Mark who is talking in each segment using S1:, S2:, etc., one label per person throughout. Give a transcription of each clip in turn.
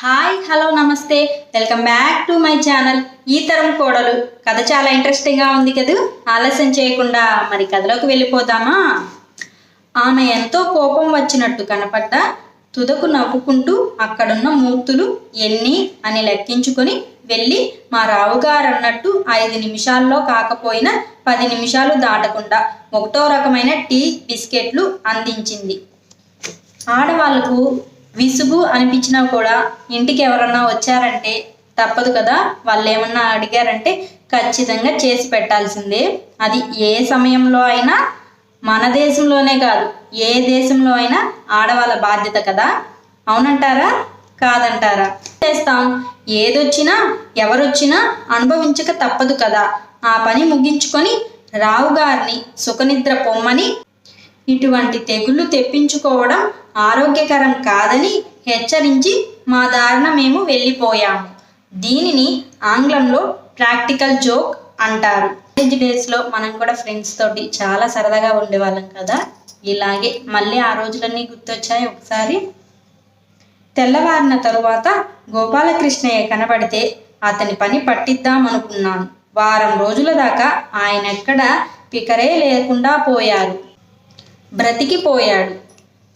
S1: Hi hello నమస్తే. Welcome back to my channel. ఈ తరం కోడలు. కథ చాలా ఇంట్రెస్టింగ్గా ఉంది కదూ? ఆలస్యం చేయకుండా మరి కథలోకి వెళ్ళిపోదామా? ఆమె ఎంతో కోపం వచ్చినట్టు కనపడ్డ తుదకు నవ్వుకుంటూ అక్కడున్న మూర్తులు ఎన్ని అని లెక్కించుకొని వెళ్ళి మా రావుగారు అన్నట్టు ఐదు నిమిషాల్లో కాకపోయినా పది నిమిషాలు దాటకుండా ఒకటో రకమైన టీ బిస్కెట్లు అందించింది. ఆడవాళ్ళకు విసుగు అనిపించినా కూడా ఇంటికి ఎవరన్నా వచ్చారంటే తప్పదు కదా. వాళ్ళు ఏమన్నా అడిగారంటే ఖచ్చితంగా చేసి పెట్టాల్సిందే. అది ఏ సమయంలో అయినా మన దేశంలోనే కాదు ఏ దేశంలో అయినా ఆడవాళ్ళ బాధ్యత కదా. అవునంటారా? కాదంటారా? చేస్తాం. ఏదొచ్చినా ఎవరొచ్చినా అనుభవించక తప్పదు కదా. ఆ పని ముగించుకొని రావు గారిని సుఖనిద్ర పొమ్మని ఇటువంటి తెగుళ్ళు తెప్పించుకోవడం ఆరోగ్యకరం కాదని హెచ్చరించి మా దారిన మేము వెళ్ళిపోయాము. దీనిని ఆంగ్లంలో ప్రాక్టికల్ జోక్ అంటారు. కాలేజ్ డేస్లో మనం కూడా ఫ్రెండ్స్ తోటి చాలా సరదాగా ఉండేవాళ్ళం కదా. ఇలాగే మళ్ళీ ఆ రోజులన్నీ గుర్తొచ్చాయి ఒకసారి. తెల్లవారిన తరువాత గోపాలకృష్ణయ్య కనబడితే అతని పని పట్టిద్దామనుకున్నాను వారం రోజుల దాకా ఆయన ఎక్కడ పికరే లేకుండా పోయారు. బ్రతికిపోయాడు.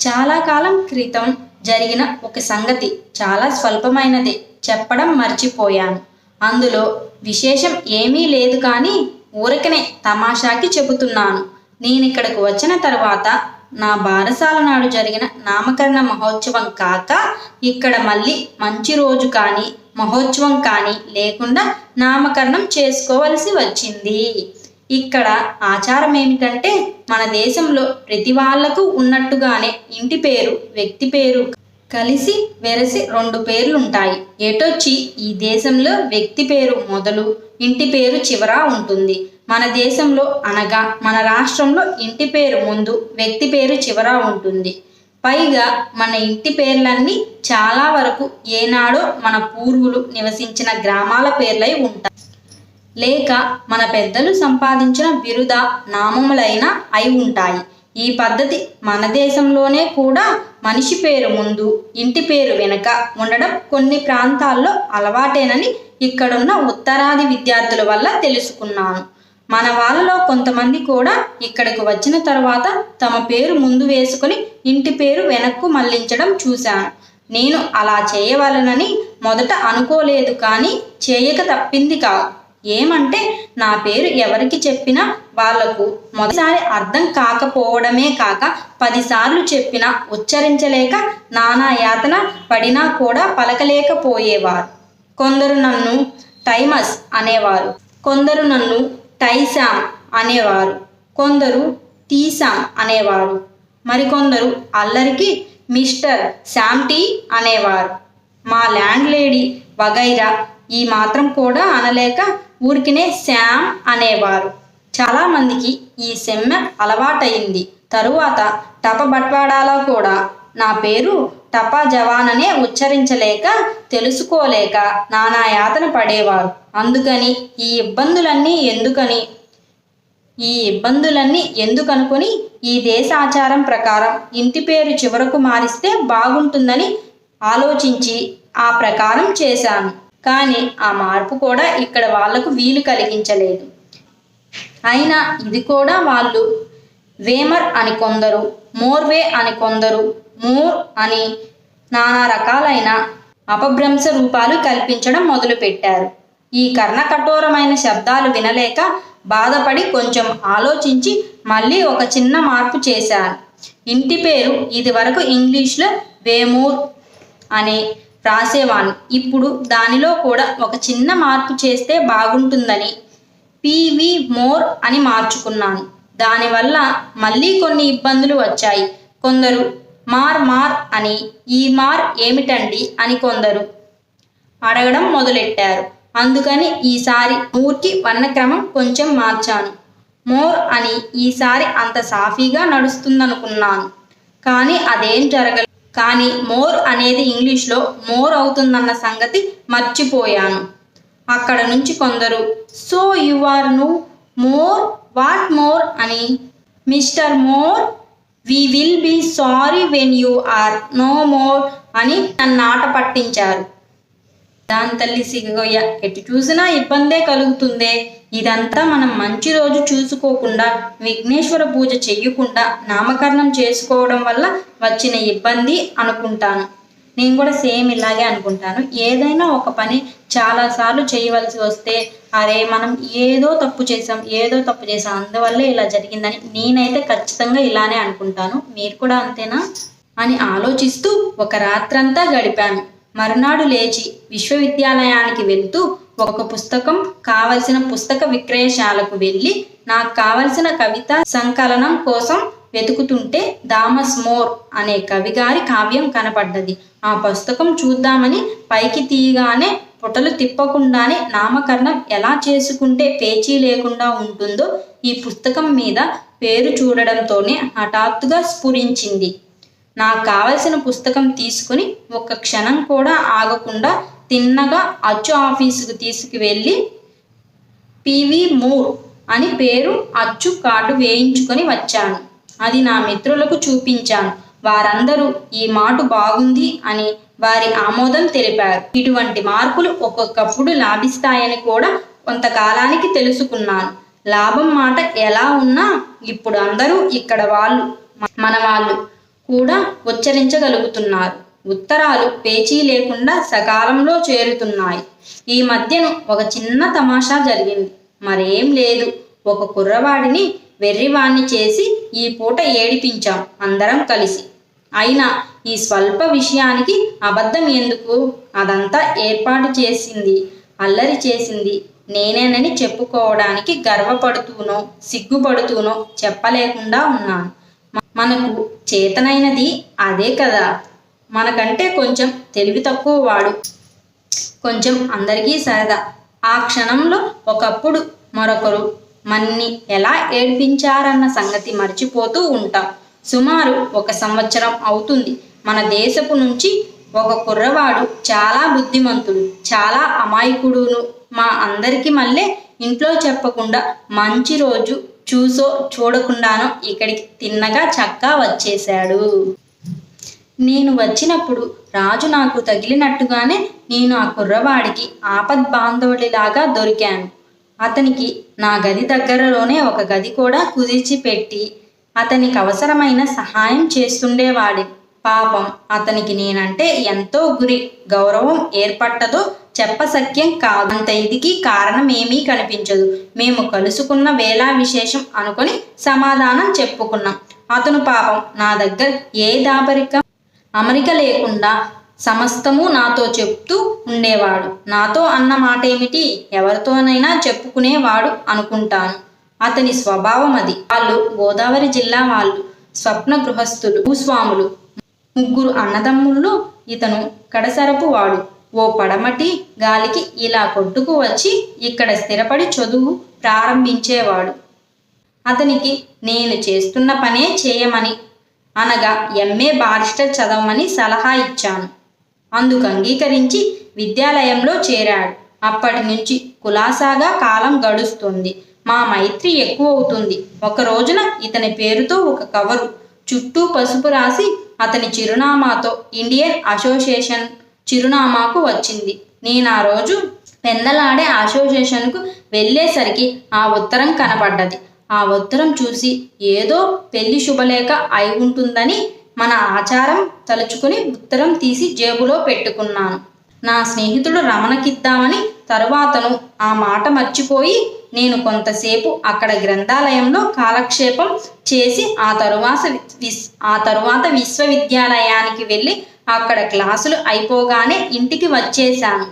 S1: చాలా కాలం క్రితం జరిగిన ఒక సంగతి చాలా స్వల్పమైనదే చెప్పడం మర్చిపోయాను. అందులో విశేషం ఏమీ లేదు కానీ ఊరకనే తమాషాకి చెబుతున్నాను. నేను ఇక్కడికి వచ్చిన తర్వాత నా బారసాల నాడు జరిగిన నామకరణ మహోత్సవం కాక ఇక్కడ మళ్ళీ మంచి రోజు కానీ మహోత్సవం కానీ లేకుండా నామకరణం చేసుకోవలసి వచ్చింది. ఇక్కడ ఆచారం ఏమిటంటే మన దేశంలో ప్రతి వాళ్ళకు ఉన్నట్టుగానే ఇంటి పేరు వ్యక్తి పేరు కలిసి వెరసి రెండు పేర్లు ఉంటాయి ఎటొచ్చి ఈ దేశంలో వ్యక్తి పేరు మొదలు ఇంటి పేరు చివర ఉంటుంది. మన దేశంలో అనగా మన రాష్ట్రంలో ఇంటి పేరు ముందు వ్యక్తి పేరు చివర ఉంటుంది. పైగా మన ఇంటి పేర్లన్నీ చాలా వరకు ఏనాడో మన పూర్వులు నివసించిన గ్రామాల పేర్లై ఉంటాయి. లేక మన పెద్దలు సంపాదించిన బిరుద నామములైన అయి ఉంటాయి. ఈ పద్ధతి మన దేశంలోనే కూడా మనిషి పేరు ముందు ఇంటి పేరు వెనక ఉండడం కొన్ని ప్రాంతాల్లో అలవాటేనని ఇక్కడున్న ఉత్తరాది విద్యార్థుల వల్ల తెలుసుకున్నాను. మన వాళ్ళలో కొంతమంది కూడా ఇక్కడికి వచ్చిన తర్వాత తమ పేరు ముందు వేసుకొని ఇంటి పేరు వెనక్కు మళ్ళించడం చూశాను. నేను అలా చేయవలనని మొదట అనుకోలేదు కానీ చేయక తప్పింది కాదు. ఏమంటే నా పేరు ఎవరికి చెప్పినా వాళ్ళకు మొదటిసారి అర్థం కాకపోవడమే కాక పదిసార్లు చెప్పినా ఉచ్చరించలేక నానా యాతన పడినా కూడా పలకలేకపోయేవారు. కొందరు నన్ను టైమస్ అనేవారు. కొందరు నన్ను టైసామ్ అనేవారు. కొందరు టీసామ్ అనేవారు. మరికొందరు అల్లరికి మిస్టర్ శామ్టీ అనేవారు. మా ల్యాండ్ లేడీ వగైరా ఈ మాత్రం కూడా అనలేక ఊరికినే శామ్ అనేవారు. చాలామందికి ఈ సెమ్మె అలవాటయింది. తరువాత టప బట్వాడాలో కూడా నా పేరు టపా జవాన్ అనే ఉచ్చరించలేక తెలుసుకోలేక నానా యాతన పడేవారు. అందుకని ఈ ఇబ్బందులన్నీ ఎందుకని? ఈ ఇబ్బందులన్నీ ఎందుకనుకొని ఈ దేశ ఆచారం ప్రకారం ఇంటి పేరు చివరకు మారిస్తే బాగుంటుందని ఆలోచించి ఆ ప్రకారం చేశాను. కానీ ఆ మార్పు కూడా ఇక్కడ వాళ్ళకు వీలు కలిగించలేదు. అయినా ఇది కూడా వాళ్ళు వేమర్ అని కొందరు మోర్వే అని కొందరు మూర్ అని నానా రకాలైన అపభ్రంశ రూపాలు కల్పించడం మొదలుపెట్టారు. ఈ కర్ణకఠోరమైన శబ్దాలు వినలేక బాధపడి కొంచెం ఆలోచించి మళ్ళీ ఒక చిన్న మార్పు చేశాను ఇంటి పేరు ఇది వరకు ఇంగ్లీష్లో వేమూర్ అని రాసేవాణ్ణి. ఇప్పుడు దానిలో కూడా ఒక చిన్న మార్పు చేస్తే బాగుంటుందని. పివి మోర్ అని మార్చుకున్నాను. దానివల్ల మళ్ళీ కొన్ని ఇబ్బందులు వచ్చాయి. కొందరు మార్ మార్ అని ఈ మార్ ఏమిటండి అని కొందరు అడగడం మొదలెట్టారు. అందుకని ఈసారి మూర్కి వర్ణక్రమం కొంచెం మార్చాను. మోర్ అని ఈసారి అంత సాఫీగా నడుస్తుందనుకున్నాను. కానీ అదేం జరగలేదు. కానీ మోర్ అనేది ఇంగ్లీష్లో మోర్ అవుతుందన్న సంగతి మర్చిపోయాను. అక్కడ నుంచి కొందరు so you are no more? What more? అని mister more we will be sorry when you are no more? అని నన్ను ఆట పట్టించారు. దాని తల్లి సిగగొయ్య ఎటు చూసినా ఇబ్బందే కలుగుతుందే? ఇదంతా మనం మంచి రోజు చూసుకోకుండా విఘ్నేశ్వర పూజ చెయ్యకుండా నామకరణం చేసుకోవడం వల్ల వచ్చిన ఇబ్బంది అనుకుంటాను. నేను కూడా సేమ్ ఇలాగే అనుకుంటాను. ఏదైనా ఒక పని చాలాసార్లు చేయవలసి వస్తే అరే మనం ఏదో తప్పు చేసాం ఏదో తప్పు చేసాం అందువల్లే ఇలా జరిగిందని నేనైతే ఖచ్చితంగా ఇలానే అనుకుంటాను. మీరు కూడా అంతేనా? అని ఆలోచిస్తూ ఒక రాత్రంతా గడిపాను. మరునాడు లేచి విశ్వవిద్యాలయానికి వెళ్తూ ఒక పుస్తకం కావలసిన పుస్తక విక్రయశాలకు వెళ్ళి నాకు కావలసిన కవిత సంకలనం కోసం వెతుకుతుంటే దామస్ మోర్ అనే కవిగారి కావ్యం కనపడ్డది. ఆ పుస్తకం చూద్దామని పైకి తీయగానే పుటలు తిప్పకుండానే నామకరణం ఎలా చేసుకుంటే పేచీ లేకుండా ఉంటుందో ఈ పుస్తకం మీద పేరు చూడడంతోనే హఠాత్తుగా స్ఫురించింది. నాకు కావలసిన పుస్తకం తీసుకుని ఒక క్షణం కూడా ఆగకుండా తిన్నగా అచ్చు ఆఫీసుకు తీసుకువెళ్ళి పివి మూర్ అని పేరు అచ్చు కార్డు వేయించుకొని వచ్చాను. అది నా మిత్రులకు చూపించాను. వారందరూ ఈ మాట బాగుంది అని వారి ఆమోదం తెలిపారు. ఇటువంటి మార్పులు ఒక్కొక్కప్పుడు లాభిస్తాయని కూడా కొంతకాలానికి తెలుసుకున్నాను. లాభం మాట ఎలా ఉన్నా ఇప్పుడు అందరూ ఇక్కడ వాళ్ళు మన వాళ్ళు కూడా ఉచ్చరించగలుగుతున్నారు. ఉత్తరాలు పేచీ లేకుండా సకాలంలో చేరుతున్నాయి. ఈ మధ్యను ఒక చిన్న తమాషా జరిగింది. మరేం లేదు. ఒక కుర్రవాడిని వెర్రివాణ్ణి చేసి ఈ పూట ఏడిపించాం అందరం కలిసి. అయినా ఈ స్వల్ప విషయానికి అబద్ధం ఎందుకు? అదంతా ఏర్పాటు చేసింది అల్లరి చేసింది. నేనేనని చెప్పుకోవడానికి గర్వపడుతూనో సిగ్గుపడుతూనో చెప్పలేకుండా ఉన్నాను. మనకు చేతనైనది అదే కదా. మనకంటే కొంచెం తెలివి తక్కువ వాడు. కొంచెం అందరికీ సరదా. ఆ క్షణంలో ఒకప్పుడు మరొకరు మన్ని ఎలా ఏడ్పించారన్న సంగతి మర్చిపోతూ ఉంటాం. సుమారు ఒక సంవత్సరం అవుతుంది. మన దేశపు నుంచి ఒక కుర్రవాడు చాలా బుద్ధిమంతుడు చాలా అమాయకుడును మా అందరికీ మళ్ళీ ఇంట్లో చెప్పకుండా మంచి రోజు చూసో చూడకుండానో ఇక్కడికి తిన్నగా చక్కా వచ్చేశాడు. నేను వచ్చినప్పుడు రాజు నాకు తగిలినట్టుగానే నేను ఆ కుర్రవాడికి ఆపద్ బాంధవుడిలాగా దొరికాను. అతనికి నా గది దగ్గరలోనే ఒక గది కూడా కుదిర్చి పెట్టి అతనికి అవసరమైన సహాయం చేస్తుండేవాడి. పాపం అతనికి నేనంటే ఎంతో గురి గౌరవం ఏర్పట్టదో చెప్పసక్యం కాదు. అంత ఇదికి కారణం ఏమీ కనిపించదు. మేము కలుసుకున్న వేళ విశేషం అనుకొని సమాధానం చెప్పుకున్నాం. అతను పాపం నా దగ్గర ఏ దాపరికం అమరిక లేకుండా సమస్తము నాతో చెప్తూ ఉండేవాడు. నాతో అన్న మాట ఏమిటి ఎవరితోనైనా చెప్పుకునేవాడు అనుకుంటాను. అతని స్వభావం అది. వాళ్ళు గోదావరి జిల్లా వాళ్ళు. స్వప్న గృహస్థులు. భూస్వాములు. ముగ్గురు అన్నదమ్ముల్లో ఇతను కడసరపు వాడు. ఓ పడమటి గాలికి ఇలా కొట్టుకు వచ్చి ఇక్కడ స్థిరపడి చదువు ప్రారంభించేవాడు. అతనికి నేను చేస్తున్న పనే చేయమని అనగా ఎంఏ బారిస్టర్ చదవమని సలహా ఇచ్చాను. అందుకు అంగీకరించి విద్యాలయంలో చేరాడు. అప్పటి నుంచి కులాసాగా కాలం గడుస్తుంది. మా మైత్రి ఎక్కువ అవుతుంది ఒక రోజున ఇతని పేరుతో ఒక కవరు చుట్టూ పసుపు రాసి అతని చిరునామాతో ఇండియన్ అసోసియేషన్ చిరునామాకు వచ్చింది. నేను ఆ రోజు పెందలాడే అసోసియేషన్కు వెళ్ళేసరికి ఆ ఉత్తరం కనపడ్డది ఆ ఉత్తరం చూసి ఏదో పెళ్ళి శుభలేఖ అయి ఉంటుందని మన ఆచారం తలుచుకుని ఉత్తరం తీసి జేబులో పెట్టుకున్నాను. నా స్నేహితుడు రమణకిద్దామని తరువాతను ఆ మాట మర్చిపోయి నేను కొంతసేపు అక్కడ గ్రంథాలయంలో కాలక్షేపం చేసి ఆ తరువాత విస్ ఆ తరువాత విశ్వవిద్యాలయానికి వెళ్ళి అక్కడ క్లాసులు అయిపోగానే ఇంటికి వచ్చేశాను.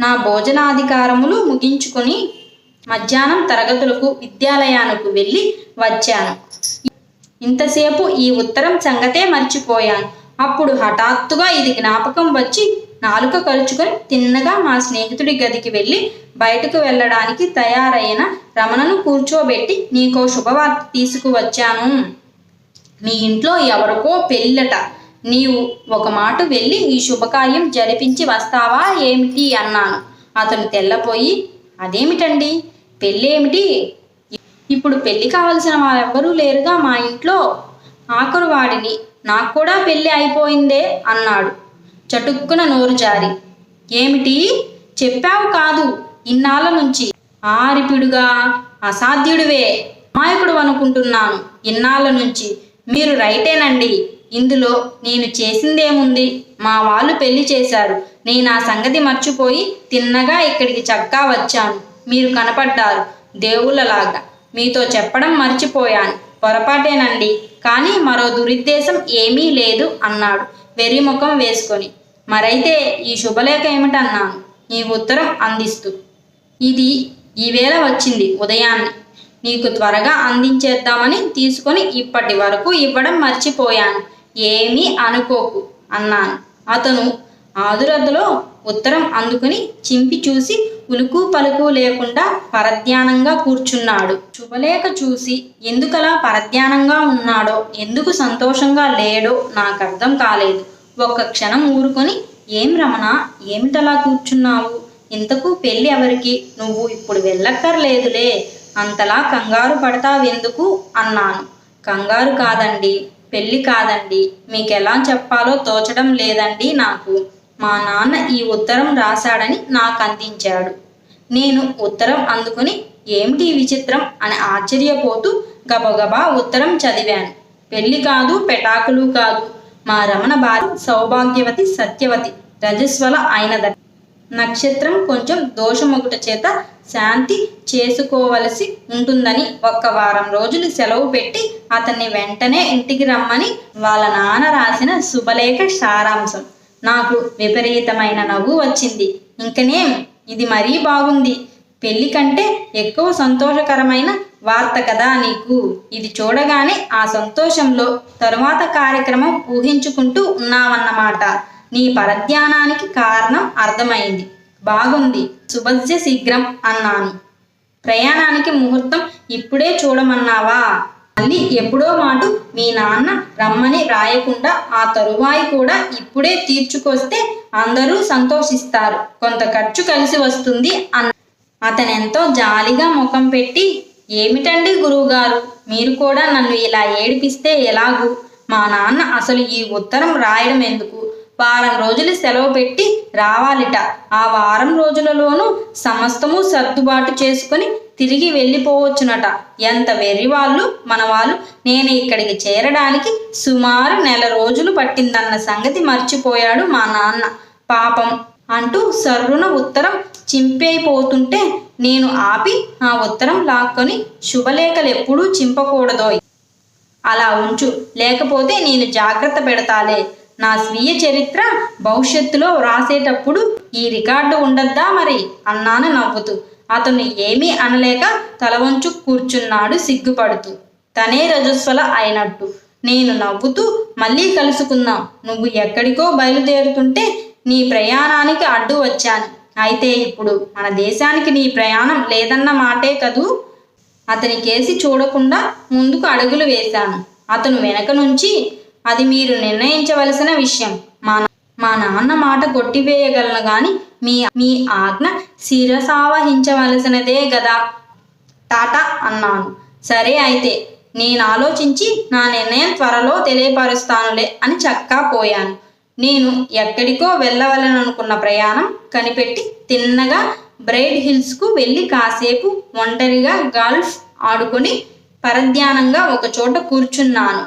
S1: నా భోజనాధికారములు ముగించుకొని మధ్యాహ్నం తరగతులకు విద్యాలయానికి వెళ్ళి వచ్చాను. ఇంతసేపు ఈ ఉత్తరం సంగతే మర్చిపోయాను. అప్పుడు హఠాత్తుగా ఇది జ్ఞాపకం వచ్చి నాలుక కరుచుకొని తిన్నగా మా స్నేహితుడి గదికి వెళ్ళి బయటకు వెళ్ళడానికి తయారైన రమణను కూర్చోబెట్టి నీకో శుభవార్త తీసుకువచ్చాను. మీ ఇంట్లో ఎవరికో పెళ్ళట నీవు ఒక మాట వెళ్ళి ఈ శుభకార్యం జరిపించి వస్తావా ఏమిటి అన్నాను. అతను తెల్లపోయి అదేమిటండి? పెళ్ళేమిటి? ఇప్పుడు పెళ్ళి కావలసిన వారెవ్వరూ లేరుగా మా ఇంట్లో. ఆఖరు వాడిని నాకు కూడా పెళ్ళి అయిపోయిందే అన్నాడు. చటుక్కున నోరు జారి. ఏమిటి? చెప్పావు కాదు ఇన్నాళ్ళ నుంచి. ఆరిపిడుగా అసాధ్యుడివే. అమాయకుడు అనుకుంటున్నాను ఇన్నాళ్ళ నుంచి. మీరు రైటేనండి. ఇందులో నేను చేసిందేముంది? మా వాళ్ళు పెళ్ళి చేశారు. నేను ఆ సంగతి మర్చిపోయి తిన్నగా ఇక్కడికి చక్కా వచ్చాను. మీరు కనపడ్డారు. దేవుళ్ళలాగా. మీతో చెప్పడం మర్చిపోయాను. పొరపాటేనండి. కానీ మరో దురుద్దేశం ఏమీ లేదు అన్నాడు వెర్రిముఖం వేసుకొని. మరైతే ఈ శుభలేఖ ఏమిటన్నాను? నీకు ఉత్తరం అందిస్తూ. ఇది ఈవేళ వచ్చింది ఉదయాన్నే. నీకు త్వరగా అందించేద్దామని తీసుకొని ఇప్పటి వరకు ఇవ్వడం మర్చిపోయాను. ఏమీ అనుకోకు అన్నాను. అతను ఆదురద్దలో ఉత్తరం అందుకుని చింపి చూసి ఉలుకు పలుకు లేకుండా పరధ్యానంగా కూర్చున్నాడు. శుభలేఖ చూసి ఎందుకలా పరధ్యానంగా ఉన్నాడో ఎందుకు సంతోషంగా లేడో నాకు అర్థం కాలేదు. ఒక్క క్షణం ఊరుకొని ఏం రమణ ఏమిటలా కూర్చున్నావు? ఇంతకు పెళ్ళి ఎవరికి? నువ్వు ఇప్పుడు వెళ్ళక్కర్లేదులే. అంతలా కంగారు పడతావెందుకు? అన్నాను. కంగారు కాదండి పెళ్ళి కాదండి. మీకెలా చెప్పాలో తోచడం లేదండి నాకు. మా నాన్న ఈ ఉత్తరం రాశాడని నాకు అందించాడు నేను ఉత్తరం అందుకుని ఏమిటి విచిత్రం? అని ఆశ్చర్యపోతూ గబగబా ఉత్తరం చదివాను. పెళ్ళి కాదు పెటాకులు కాదు. మా రమణ భార్య సౌభాగ్యవతి సత్యవతి రజస్వల అయినదట. నక్షత్రం కొంచెం దోషమొకట చేత శాంతి చేసుకోవలసి ఉంటుందని ఒక్క వారం రోజులు సెలవు పెట్టి అతన్ని వెంటనే ఇంటికి రమ్మని వాళ్ళ నాన్న రాసిన శుభలేఖ సారాంశం. నాకు విపరీతమైన నవ్వు వచ్చింది. ఇంకనేం ఇది మరీ బాగుంది. పెళ్ళి కంటే ఎక్కువ సంతోషకరమైన వార్త కదా నీకు? ఇది చూడగానే ఆ సంతోషంలో తరువాత కార్యక్రమం ఊహించుకుంటూ ఉన్నావన్నమాట. నీ పరధ్యానానికి కారణం అర్థమైంది. బాగుంది. శుభస్య శీఘ్రం అన్నాను. ప్రయాణానికి ముహూర్తం ఇప్పుడే చూడమన్నావా? మళ్ళీ ఎప్పుడో మాటు మీ నాన్న రమ్మని రాయకుండా ఆ తరువాయి కూడా ఇప్పుడే తీర్చుకొస్తే అందరూ సంతోషిస్తారు. కొంత ఖర్చు కలిసి వస్తుంది అన్న అతనెంతో జాలిగా ముఖం పెట్టి ఏమిటండి గురువుగారు? మీరు కూడా నన్ను ఇలా ఏడిపిస్తే ఎలాగూ? మా నాన్న అసలు ఈ ఉత్తరం రాయడం ఎందుకు? వారం రోజులు సెలవు పెట్టి రావాలిట. ఆ వారం రోజులలోనూ సమస్తము సర్దుబాటు చేసుకొని తిరిగి వెళ్ళిపోవచ్చునట. ఎంత వెర్రి వాళ్ళు మన వాళ్ళు నేను ఇక్కడికి చేరడానికి సుమారు నెల రోజులు పట్టిందన్న సంగతి మర్చిపోయాడు మా నాన్న. పాపం అంటూ సర్రున ఉత్తరం చింపైపోతుంటే నేను ఆపి ఆ ఉత్తరం లాక్కొని శుభలేఖలు ఎప్పుడూ చింపకూడదోయ్. అలా ఉంచు. లేకపోతే నేను జాగ్రత్త పెడతాలే. నా స్వీయ చరిత్ర భవిష్యత్తులో వ్రాసేటప్పుడు ఈ రికార్డు ఉండద్దా మరి? అన్నాను నవ్వుతూ. అతను ఏమీ అనలేక తల వంచు కూర్చున్నాడు సిగ్గుపడుతూ. తనే రజస్వల అయినట్టు. నేను నవ్వుతూ మళ్ళీ కలుసుకుందాం. నువ్వు ఎక్కడికో బయలుదేరుతుంటే నీ ప్రయాణానికి అడ్డు వచ్చాను. అయితే ఇప్పుడు మన దేశానికి నీ ప్రయాణం లేదన్న మాటే కదూ? అతని కేసి చూడకుండా ముందుకు అడుగులు వేశాను. అతను వెనక నుంచి అది మీరు నిర్ణయించవలసిన విషయం. మా మా నాన్న మాట కొట్టివేయగలను గాని మీ మీ ఆజ్ఞ శిరసావహించవలసినదే గదా? టాటా అన్నాను. సరే అయితే నేను ఆలోచించి నా నిర్ణయం త్వరలో తెలియపరుస్తానులే అని చక్కా పోయాను. నేను ఎక్కడికో వెళ్ళవలననుకున్న ప్రయాణం కనిపెట్టి తిన్నగా బ్రైడ్ హిల్స్కు వెళ్ళి కాసేపు ఒంటరిగా గాల్ఫ్ ఆడుకొని పరధ్యానంగా ఒక చోట కూర్చున్నాను.